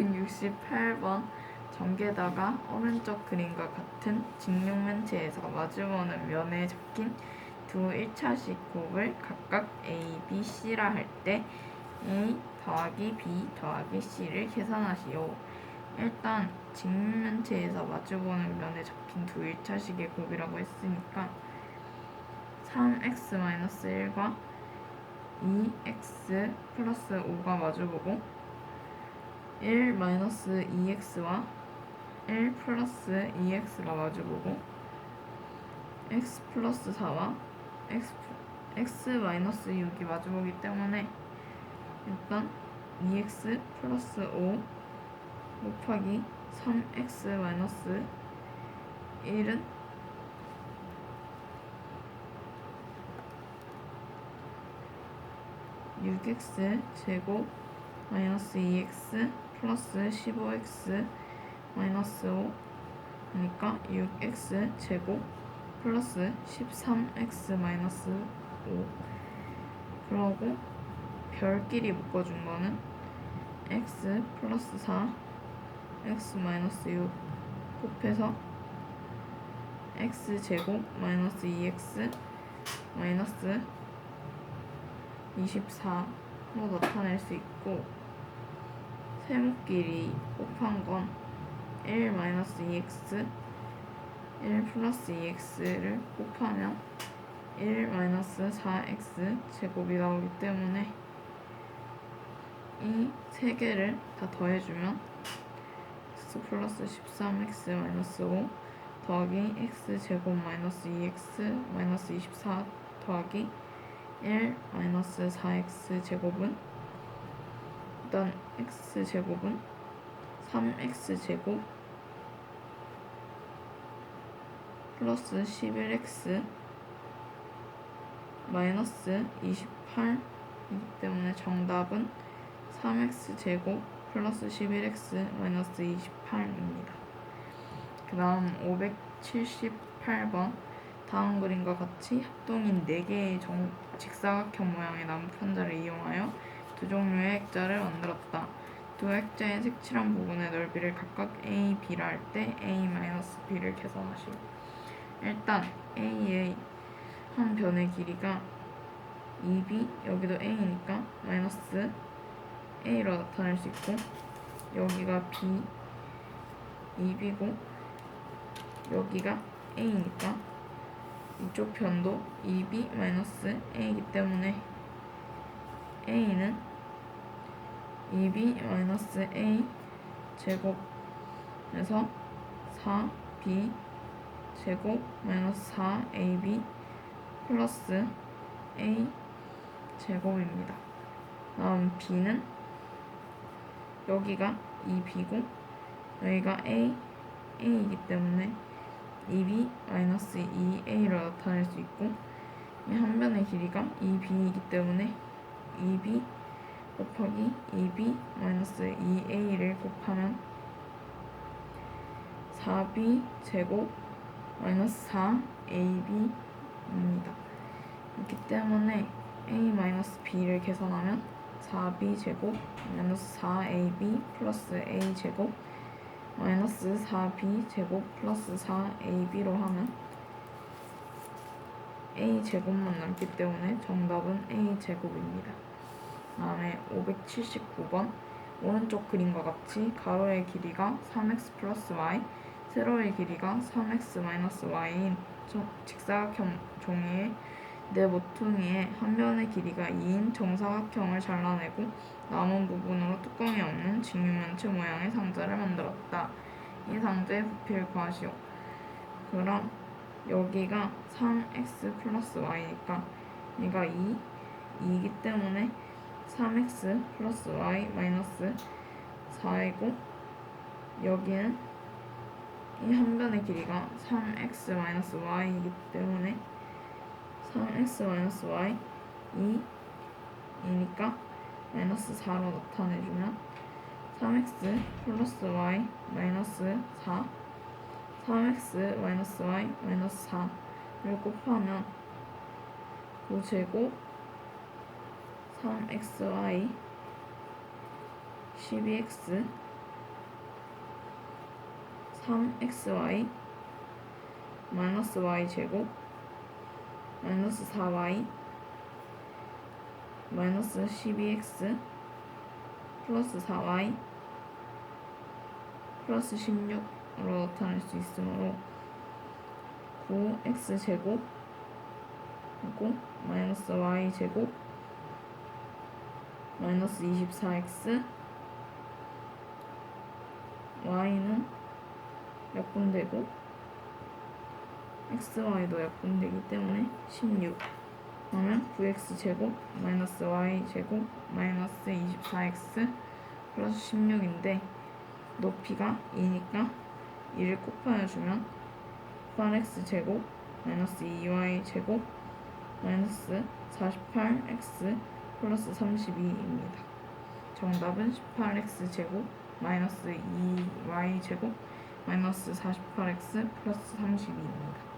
268번 전개다가 오른쪽 그림과 같은 직육면체에서 마주보는 면에 적힌 두 1차식 곱을 각각 A, B, C라 할 때 A 더하기 B 더하기 C를 계산하시오. 일단 직면체에서 마주보는 면에 적힌 두 1차식의 곱이라고 했으니까 3x-1과 2x 플러스 5가 마주보고 1 마이너스 2x와 1 플러스 2x가 마주보고 x 플러스 4와 x, x 마이너스 6이 마주보기 때문에 일단 2x 플러스 5 곱하기 3x 마이너스 1은 육 x 제곱 마이너스 2x 플러스 15x 마이너스 5 그러니까 6x 제곱 플러스 13x 마이너스 5 그러고 별끼리 묶어준 거는 x 플러스 4 x 마이너스 6 곱해서 x 제곱 마이너스 2x 마이너스 24로 나타낼 수 있고 세모끼리 곱한 건1 마이너스 2x 1 플러스 2x를 곱하면 1 마이너스 4x 제곱이 나오기 때문에 이 세 개를 다 더해주면 x 플러스 13x 마이너스 5 더하기 x 제곱 마이너스 2x 마이너스 24 더하기 1 마이너스 4x 제곱은 일단 x 제곱은 3x 제곱 플러스 11x 마이너스 28이기 때문에 정답은 3x 제곱 플러스 11x 마이너스 28입니다. 그 다음 578번 다음 그림과 같이 합동인 4개의 정, 직사각형 모양의 나무 편자를 이용하여 두 종류의 액자를 만들었다. 두 액자의 색칠한 부분의 넓이를 각각 A, B라 할 때 A-B를 계산하시오. 일단 A의 한 변의 길이가 2B, 여기도 A니까 마이너스 A로 나타낼 수 있고 여기가 B, 2B고 여기가 A니까 이쪽 편도 2B 마이너스 A이기 때문에 A는 2B 마이너스 A 제곱에서 4B 제곱 마이너스 4AB 플러스 A 제곱입니다. 다음 B는 여기가 2B고 여기가 A, A이기 때문에 2B 마이너스 2A로 나타낼 수 있고 이 한 변의 길이가 2B이기 때문에 2B 곱하기 2B 마이너스 2A를 곱하면 4B 제곱 마이너스 4AB입니다. 그렇기 때문에 A 마이너스 B를 계산하면 4B 제곱 마이너스 4AB 플러스 A 제곱 마이너스 4B 제곱 플러스 4AB로 하면 A 제곱만 남기 때문에 정답은 A 제곱입니다. 다음에 579번 오른쪽 그림과 같이 가로의 길이가 3x 플러스 y, 세로의 길이가 3x 마이너스 y인 직사각형 종이의 네 모퉁이의 한 변의 길이가 2인 정사각형을 잘라내고 남은 부분으로 뚜껑이 없는 직육면체 모양의 상자를 만들었다. 이 상자의 부피를 구하시오. 그럼 여기가 3x 플러스 y니까 얘가 2, 2이기 때문에 3x 플러스 y 마이너스 4이고 여기는 이 한 변의 길이가 3x 마이너스 y이기 때문에 3x 마이너스 y 2 이니까 마이너스 4로 나타내주면 3x 플러스 y 마이너스 4 3x 마이너스 y 마이너스 4를 곱하면 5제곱 3xy 12x 3xy 마이너스 y 제곱 마이너스 4y 마이너스 12x 플러스 4y 플러스 16으로 나타낼 수 있으므로 9x 제곱 하고 마이너스 y 제곱 마이너스 24x y는 약분되고 xy도 약분되기 때문에 16 그러면 9x 제곱 마이너스 y 제곱 마이너스 24x 플러스 16인데 높이가 2니까 2를 곱하여주면 8x 제곱 마이너스 2y 제곱 마이너스 48x 플러스 32입니다. 정답은 18x 제곱 마이너스 2y 제곱 마이너스 48x 플러스 32입니다.